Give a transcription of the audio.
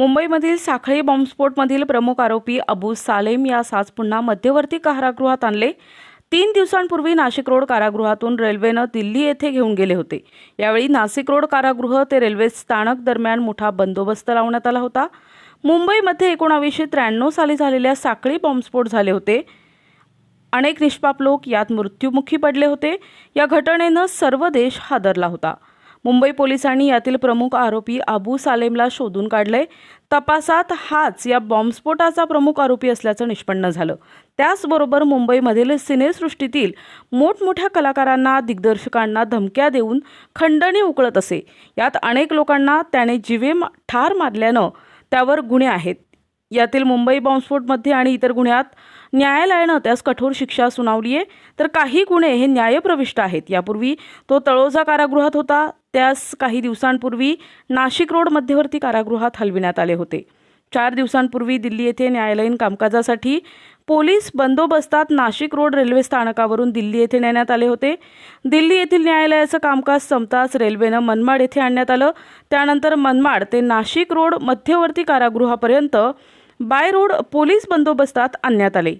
मुंबईमधील साखळी बॉम्बस्फोटमधील प्रमुख आरोपी अबू सालेम या साज पुन्हा मध्यवर्ती कारागृहात आणले. तीन दिवसांपूर्वी नाशिक रोड कारागृहातून रेल्वेनं दिल्ली येथे घेऊन गेले होते. यावेळी नाशिक रोड कारागृह ते रेल्वे स्थानक दरम्यान मोठा बंदोबस्त लावण्यात आला होता. मुंबईमध्ये एकोणावीसशे त्र्याण्णव साली झालेल्या साखळी बॉम्बस्फोट झाले होते. अनेक निष्पाप लोक यात मृत्युमुखी पडले होते. या घटनेनं सर्व देश हादरला होता. मुंबई पोलिसांनी यातील प्रमुख आरोपी अबू सालेमला शोधून काढले तपासात हाच या बॉम्बस्फोटाचा प्रमुख आरोपी असल्याचं निष्पन्न झालं. त्याचबरोबर मुंबईमधील सिनेसृष्टीतील मोठमोठ्या कलाकारांना दिग्दर्शकांना धमक्या देऊन खंडणी उकळत असे. यात अनेक लोकांना त्याने जिवे मा- ठार मारल्यानं त्यावर गुन्हे आहेत. यातील मुंबई बॉम्बस्फोटमध्ये आणि इतर गुन्ह्यात न्यायालयानं त्यास कठोर शिक्षा सुनावली आहे. तर काही गुन्हे हे न्यायप्रविष्ट आहेत. यापूर्वी तो तळोजा कारागृहात होता. त्यास काही दिवसांपूर्वी नाशिक रोड मध्यवर्ती कारागृहात हलविण्यात आले होते. चार दिवसांपूर्वी दिल्ली येथे न्यायालयीन कामकाजासाठी पोलीस बंदोबस्तात नाशिक रोड रेल्वे स्थानकावरून दिल्ली येथे नेण्यात आले होते. दिल्ली येथील न्यायालयाचं कामकाज संपताच रेल्वेनं मनमाड येथे आणण्यात आलं. त्यानंतर मनमाड ते नाशिक रोड मध्यवर्ती कारागृहापर्यंत बाय रोड पोलीस बंदोबस्तात आणण्यात आले.